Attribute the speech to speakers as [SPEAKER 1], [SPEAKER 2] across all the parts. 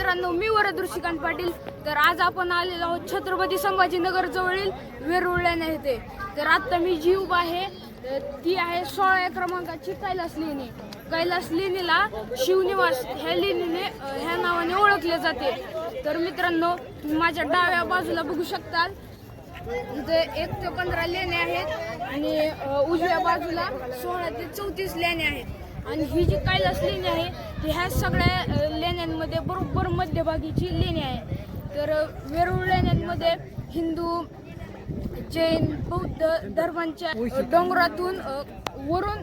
[SPEAKER 1] मित्रांनो मी वरद ऋषिकांत पाटील. तर आज आपण आलेलो आहोत छत्रपती संभाजीनगर जवळील वेरुळल्याने येथे तर आता मी जी उभा आहे ती आहे सोळा क्रमांकाची कैलास लेणी. कैलास लेणीला शिवनिवास ह्या लेणीने ह्या नावाने ओळखले जाते. तर मित्रांनो तुम्ही माझ्या डाव्या बाजूला बघू शकता इथे एक ते पंधरा लेण्या आहेत आणि उजव्या बाजूला सोळा ते चौतीस लेण्या आहेत. आणि ही जी कैलास लेणी आहे ती ह्या सगळ्या लेण्यांमध्ये बरोबर मध्यभागीची लेणी आहे. तर वेरूळ लेण्यांमध्ये हिंदू जैन बौद्ध धर्मांच्या डोंगरातून वरून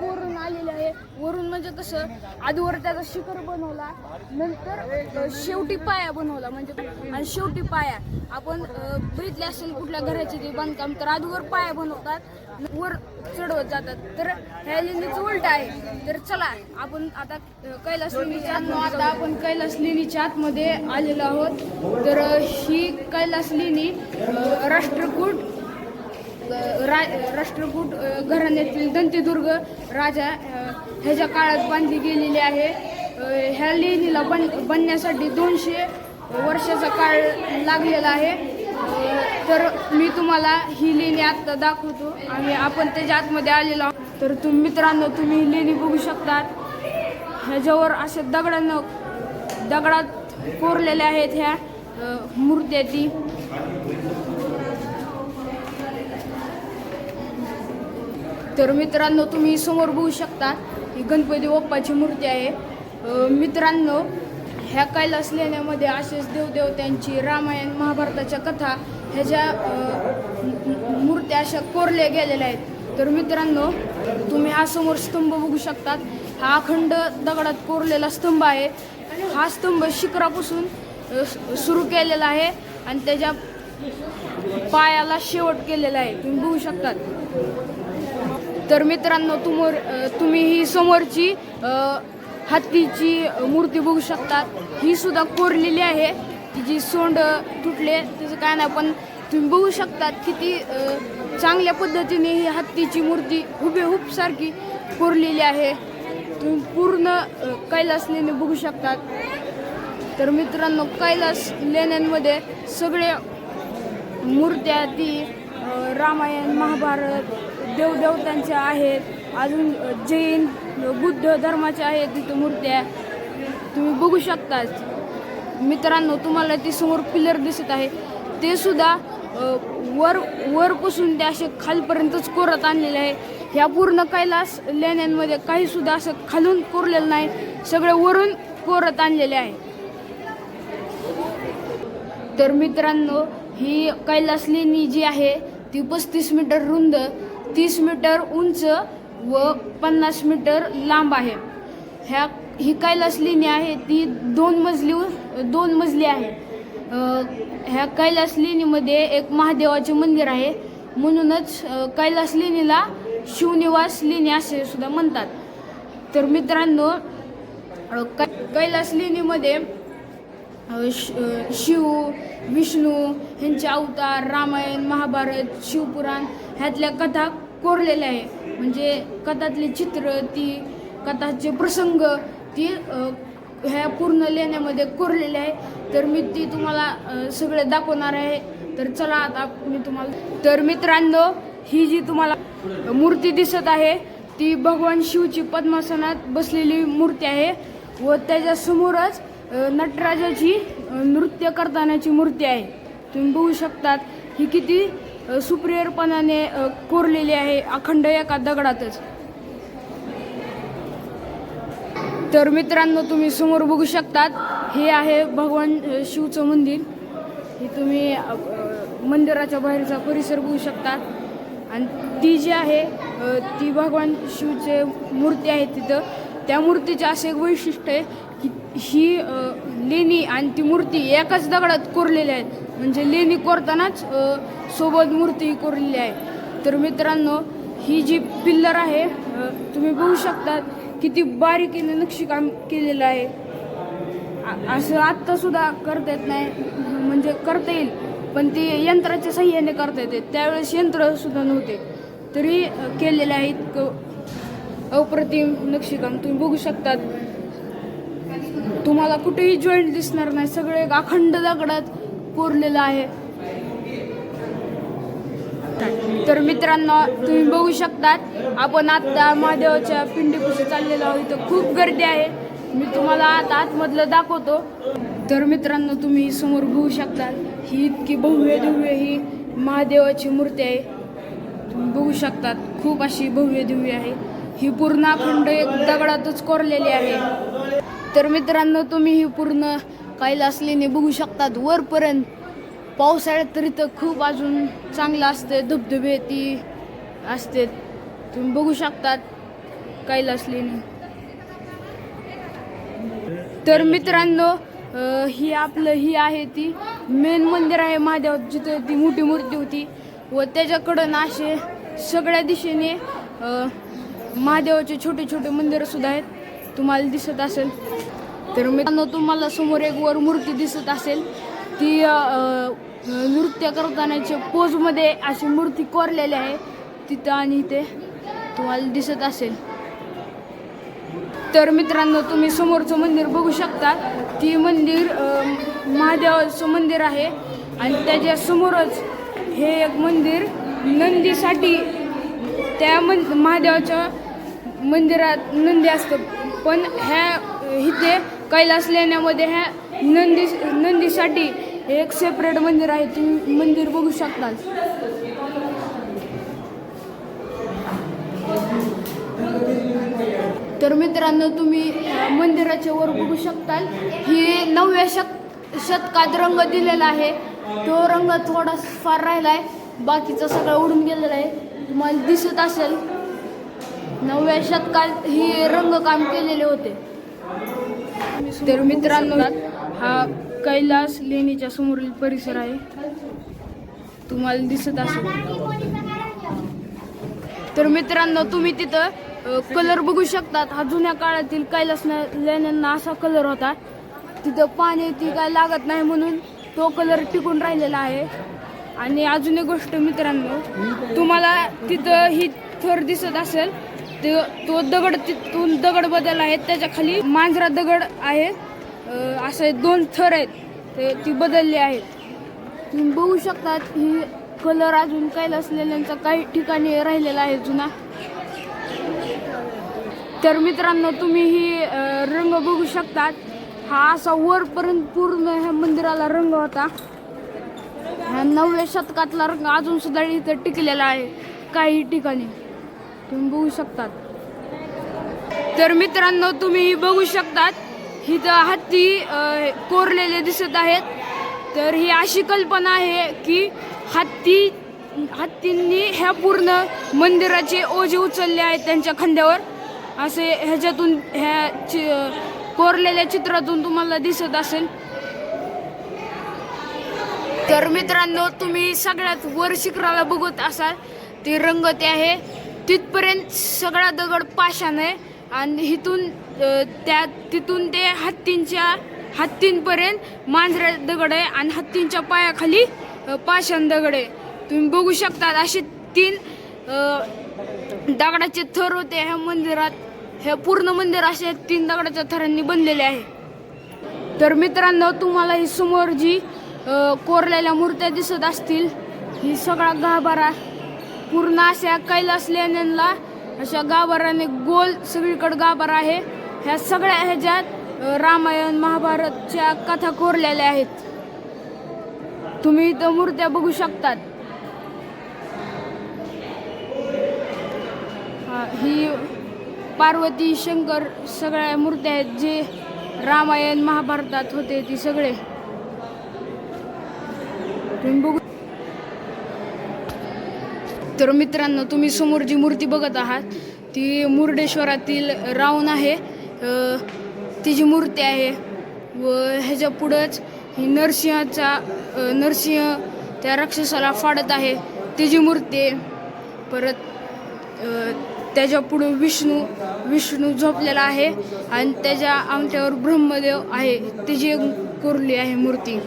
[SPEAKER 1] वरून आलेले आहे. वरून म्हणजे कसं आधीवर त्याचा शिखर बनवला नंतर शेवटी पाया बनवला म्हणजे आणि शेवटी पाया. आपण अ, बघितले असेल कुठल्या घराचे ते बांधकाम तर आधीवर पाया बनवतात वर चढवत जातात. तर ह्या लेणीचं उलट आहे. तर चला आपण आता कैलास लेणीच्या आत- आता आपण कैलास लेणीच्या आतमध्ये आलेलो आहोत. तर ही कैलास लेणी राष्ट्रकूट रा राष्ट्रकूट घराण्यातील दंतेदुर्ग राजा ह्याच्या काळात बांधली गेलेली आहे. ह्या लेणीला बन बनण्यासाठी दोनशे वर्षाचा काळ लागलेला आहे. तर मी तुम्हाला ही लेणी आत्ता दाखवतो. आणि आपण त्याच्या आतमध्ये आलेलो आहोत. तर तुम्ही मित्रांनो तुम्ही ही लेणी बघू शकतात. ह्याच्यावर असे दगडानं दगडात कोरलेल्या आहेत ह्या मूर्त्या ती. तर मित्रांनो तुम्ही समोर बघू शकता ही गणपती बाप्पाची मूर्ती आहे. मित्रांनो ह्या कैलास लेण्यामध्ये असेच देवदेवत्यांची रामायण महाभारताच्या कथा ह्याच्या मूर्त्या अशा कोरल्या गेलेल्या आहेत. तर मित्रांनो तुम्ही हा समोर स्तंभ बघू शकतात. हा अखंड दगडात कोरलेला स्तंभ आहे. हा स्तंभ शिखरापासून सुरू केलेला आहे आणि त्याच्या पायाला शेवट केलेला आहे. तुम्ही बघू शकतात. तर मित्रांनो तुमोर तुम्ही ही समोरची हत्तीची मूर्ती बघू शकता ही सुद्धा कोरलेली आहे. तिची सोंड तुटले त्याचं काय नाही पण तुम्ही बघू शकतात किती चांगल्या पद्धतीने ही हत्तीची मूर्ती हुबेहूब सारखी कोरलेली आहे. तुम्ही पूर्ण कैलास लेणी बघू शकतात. तर मित्रांनो कैलास लेण्यांमध्ये सगळे मूर्त्या ती रामायण महाभारत देवदेवतांच्या आहेत. अजून जैन बुद्ध धर्माच्या आहेत तिथं मूर्त्या. तुम्ही बघू शकता. मित्रांनो तुम्हाला ती समोर पिलर दिसत आहे. ते सुद्धा वर वरपासून ते असे खालपर्यंतच कोरत आणलेले आहे. ह्या पूर्ण कैलास लेण्यांमध्ये काही सुद्धा असं खालून कोरलेलं नाही. सगळे वरून कोरत आणलेले आहे. तर मित्रांनो ही कैलास लेणी जी आहे ती पस्तीस मीटर रुंद. तीस मीटर उंच व पन्नास मीटर लांब आहे. ह्या ही कैलास लेणी आहे ती दोन मजली दोन मजली आहे. ह्या कैलास लेणीमध्ये एक महादेवाचे मंदिर आहे. म्हणूनच कैलास लेणीला शिवनिवास लेणी असे सुद्धा म्हणतात. तर मित्रांनो कै कैलास लेणीमध्ये शिव विष्णू ह्यांचे अवतार रामायण महाभारत शिवपुराण ह्यातल्या कथा कोरलेल्या आहे म्हणजे कथातले चित्र ती कथाचे प्रसंग ती ह्या पूर्ण लेण्यामध्ये कोरलेले आहे तर मी ती तुम्हाला सगळे दाखवणार आहे. तर चला आता मी तुम्हाला तर मित्रांनो ही जी तुम्हाला मूर्ती दिसत आहे ती भगवान शिवची पद्मासनात बसलेली मूर्ती आहे व त्याच्यासमोरच नटराजाची नृत्य करतानाची मूर्ती आहे. तुम्ही बघू शकतात ही किती सुप्रियरपणाने कोरलेली आहे अखंड एका दगडातच. तर मित्रांनो तुम्ही समोर बघू शकतात हे आहे भगवान शिवचं मंदिर. हे तुम्ही मंदिराच्या बाहेरचा परिसर बघू शकतात. आणि ती जी आहे ती भगवान शिवचे मूर्ती आहे तिथं. त्या मूर्तीचे असे एक वैशिष्ट्य आहे ही लेणी आणि ती मूर्ती एकाच दगडात कोरलेल्या आहेत म्हणजे लेणी कोरतानाच सोबत मूर्ती कोरलेली आहे. तर मित्रांनो ही जी पिल्लर आहे तुम्ही बघू शकता किती बारीकीने नक्षीकाम केलेलं आहे. असं आत्तासुद्धा करता येत नाही म्हणजे करता येईल पण ते यंत्राच्या सहाय्याने करता येते. त्यावेळेस यंत्रसुद्धा नव्हते. तरी केलेले आहेत अप्रतिम नक्षीकाम. तुम्ही बघू शकतात. तुम्हाला कुठेही जॉईंट दिसणार नाही. सगळे एक अखंड दगडात कोरलेलं आहे. तर मित्रांनो तुम्ही बघू शकतात आपण आता महादेवाच्या पिंडीपुशी चाललेलो आहोत. इथं खूप गर्दी आहे. मी तुम्हाला आता आतमधलं दाखवतो. तर मित्रांनो तुम्ही समोर बघू शकता ही इतकी भव्य दिव्य ही महादेवाची मूर्ती आहे. तुम्ही बघू शकतात खूप अशी भव्य दिव्य आहे. ही पूर्ण अखंड एक दगडातच कोरलेली आहे. तर मित्रांनो तुम्ही ही पूर्ण कैलास बघू शकतात वरपर्यंत. पावसाळ्यात तरी तर खूप अजून चांगलं असते धबधबे ती असते. तुम्ही बघू शकतात कैलास तर मित्रांनो ही आपलं ही आहे ती मेन मंदिर आहे महादेव जिथं ती मोठी मूर्ती होती. व त्याच्याकडं ना असे सगळ्या दिशेने महादेवाचे छोटे छोटे मंदिरं सुद्धा आहेत. तुम्हाला दिसत असेल. तर मित्रांनो तुम्हाला समोर एक वर मूर्ती दिसत असेल. ती नृत्य करतानाच्या पोजमध्ये अशी मूर्ती कोरलेली आहे. तिथं आणि इथे तुम्हाला दिसत असेल. तर मित्रांनो तुम्ही समोरचं मंदिर बघू शकता. ती मंदिर महादेवाचं मंदिर आहे. आणि त्याच्या समोरच हे एक मंदिर नंदीसाठी त्या मन महादेवाच्या मंदिरात नंदी असतं. पण ह्या इथे कैलास लेण्यामध्ये ह्या नंदी नंदीसाठी एक सेपरेट मंदिर आहे. तुम्ही मंदिर बघू शकता तर मित्रांनो तुम्ही मंदिराच्या वर बघू शकताल. ही नवव्या शत शतकात रंग दिलेला आहे. तो रंग थोडा फार राहिला आहे बाकीचं सगळं उडून गेलेला आहे. तुम्हाला दिसत असेल. नवव्या शतकात ही रंगकाम केलेले होते. तर मित्रांनो हा कैलास लेणीच्या समोरील परिसर आहे. तुम्हाला दिसत असेल. तर मित्रांनो तुम्ही तिथं कलर बघू शकतात. हा जुन्या काळातील कैलास लेण्यांना असा कलर होता. तिथं पाणी ती काय लागत नाही म्हणून तो कलर टिकून राहिलेला आहे. आणि अजून एक गोष्ट मित्रांनो तुम्हाला तिथं ही थर दिसत असेल. ते तो दगड तिथून दगड बदल आहेत त्याच्याखाली मांजरा दगड आहे असे दोन थर आहेत ते ती बदलली आहेत. तुम्ही बघू शकतात ही कलर अजून काही असलेल्यांचा काही ठिकाणी राहिलेला आहे जुना. तर मित्रांनो तुम्ही ही रंग बघू शकतात. हा असा वरपर्यंत पूर्ण ह्या मंदिराला रंग होता. ह्या नवव्या शतकातला रंग अजून सुद्धा इथं टिकलेला आहे काही ठिकाणी. तुम्ही बघू शकतात. तर मित्रांनो तुम्ही बघू शकतात इथं हत्ती कोरलेले दिसत आहेत. तर ही अशी कल्पना आहे की हत्ती हत्तींनी ह्या पूर्ण मंदिराचे ओझे उचलले आहेत त्यांच्या खांद्यावर. असे ह्याच्यातून ह्या चि कोरलेल्या चित्रातून तुम्हाला दिसत असेल. तर मित्रांनो तुम्ही सगळ्यात वर शिखराला बघत असाल ती रंगते आहे. तिथपर्यंत सगळा दगड पाषाण आहे. आणि इथून त्या तिथून ते हत्तींच्या हत्तींपर्यंत मांजऱ्या दगड आहे आणि हत्तींच्या पायाखाली पाषाण दगड आहे. तुम्ही बघू शकता असे तीन दगडाचे थर होते ह्या मंदिरात. हे पूर्ण मंदिर असे तीन दगडाच्या थरांनी बनलेले आहे. तर मित्रांनो तुम्हाला ही समोर जी कोरलेल्या मूर्त्या दिसत असतील ही सगळा गाभारा पूर्ण अशा कैलास लेण्यांना अशा गाभाराने गोल सगळीकडे गाभार आहे. ह्या सगळ्या ह्याच्यात रामायण महाभारतच्या कथा कोरलेल्या आहेत. तुम्ही इथं मूर्त्या बघू शकतात. ही पार्वती शंकर सगळ्या मूर्त्या आहेत जे रामायण महाभारतात होते ती सगळे. तुम्ही बघू तर मित्रांनो तुम्ही समोर जी मूर्ती बघत आहात ती मुर्डेश्वरातील रावण आहे. ती तिची मूर्ती आहे व ह्याच्या पुढंच ही नरसिंहाचा नरसिंह त्या राक्षसाला फाडत आहे. तिची मूर्ती आहे परत त्याच्या पुढे विष्णू विष्णू झोपलेला आहे आणि त्याच्या अंगठ्यावर ब्रह्मदेव आहे. त्याची एक कोरली आहे मूर्ती.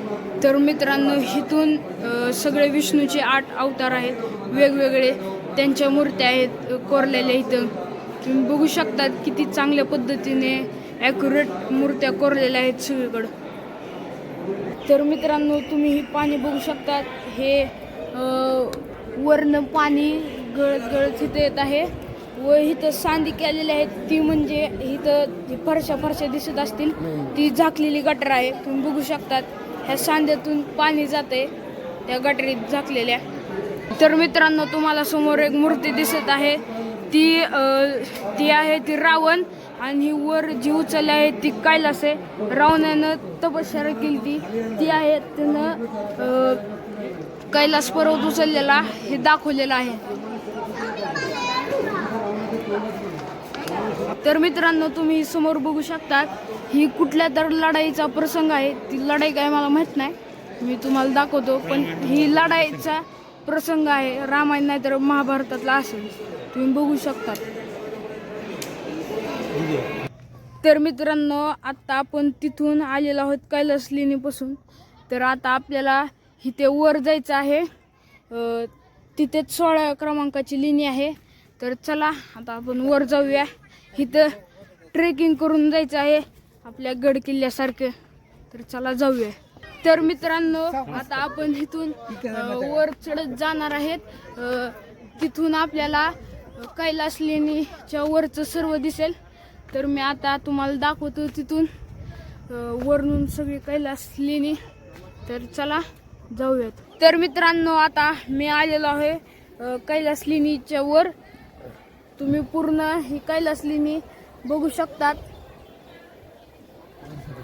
[SPEAKER 1] तर मित्रांनो इथून सगळे विष्णूचे आठ अवतार आहेत. वेगवेगळे त्यांच्या मूर्त्या आहेत कोरलेल्या इथं. तुम्ही बघू शकतात किती चांगल्या पद्धतीने ॲक्युरेट मूर्त्या कोरलेल्या आहेत सगळीकडं. तर मित्रांनो तुम्ही हे पाणी बघू शकतात. हे वर्ण पाणी गळत गळत इथं येत आहे. व इथं सांदी केलेली आहेत. ती म्हणजे इथं फरशा फरशा दिसत असतील. ती झाकलेली गटर आहे. तुम्ही बघू शकतात. ह्या सांद्यातून पाणी जाते त्या गटरीत झाकलेल्या. तर मित्रांनो तुम्हाला समोर एक मूर्ती दिसत आहे. ती ती आहे ती रावण आणि ही वर जी उचलली आहे ती कैलास आहे. रावणानं तपश्चर्या केली ती. ती आहे त्यानं कैलास पर्वत उचललेला हे दाखवलेलं आहे. तर मित्रांनो तुम्ही समोर बघू शकतात ही कुठल्या तर लढाईचा प्रसंग आहे. ती लढाई काय मला माहीत नाही. मी तुम्हाला दाखवतो पण ही लढाईचा प्रसंग आहे. रामायण नाही तर महाभारतातला असेल. तुम्ही बघू शकता. तर मित्रांनो आता आपण तिथून आलेलो आहोत कैलास लेणीपासून तर आता आपल्याला इथे वर जायचं आहे. तिथेच सोळा क्रमांकाची लेणी आहे. तर चला आता आपण वर जाऊया. इथं ट्रेकिंग करून जायचं आहे आपल्या गड किल्ल्यासारखं. तर चला जाऊया. तर मित्रांनो आता आपण इथून वर चढत जाणार आहेत. तिथून आपल्याला कैलास लेणीच्या वरचं सर्व दिसेल. तर मी आता तुम्हाला दाखवतो तिथून. वरून सगळी कैलास लेणी तर चला जाऊयात. तर मित्रांनो आता मी आलेलो आहे कैलास लेणीच्या वर. तुम्ही पूर्ण ही कैलास लेणी बघू शकतात.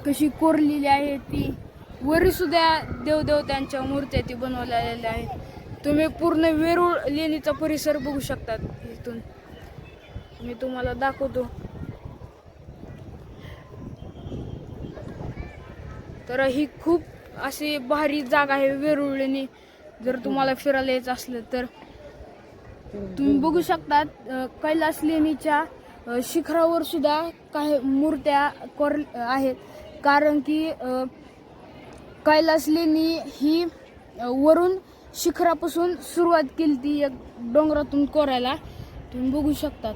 [SPEAKER 1] कशी कोरलेली आहे ती. वरी सुद्धा देवदेवतांच्या मूर्त्या ती बनवलेल्या आहेत. तुम्ही पूर्ण वेरूळ लेणीचा परिसर बघू शकतात इथून. मी तुम्हाला दाखवतो. तर ही खूप अशी भारी जागा आहे वेरूळ लेणी. जर तुम्हाला फिरायला यायचं असलं तर. तुम्ही बघू शकतात कैलास लेणीच्या शिखरावर सुद्धा काही मूर्त्या कोर आहेत. कारण की कैलास लेणी ही वरून शिखरापासून सुरुवात केली ती एक डोंगरातून कोरायला. तुम्ही बघू शकतात.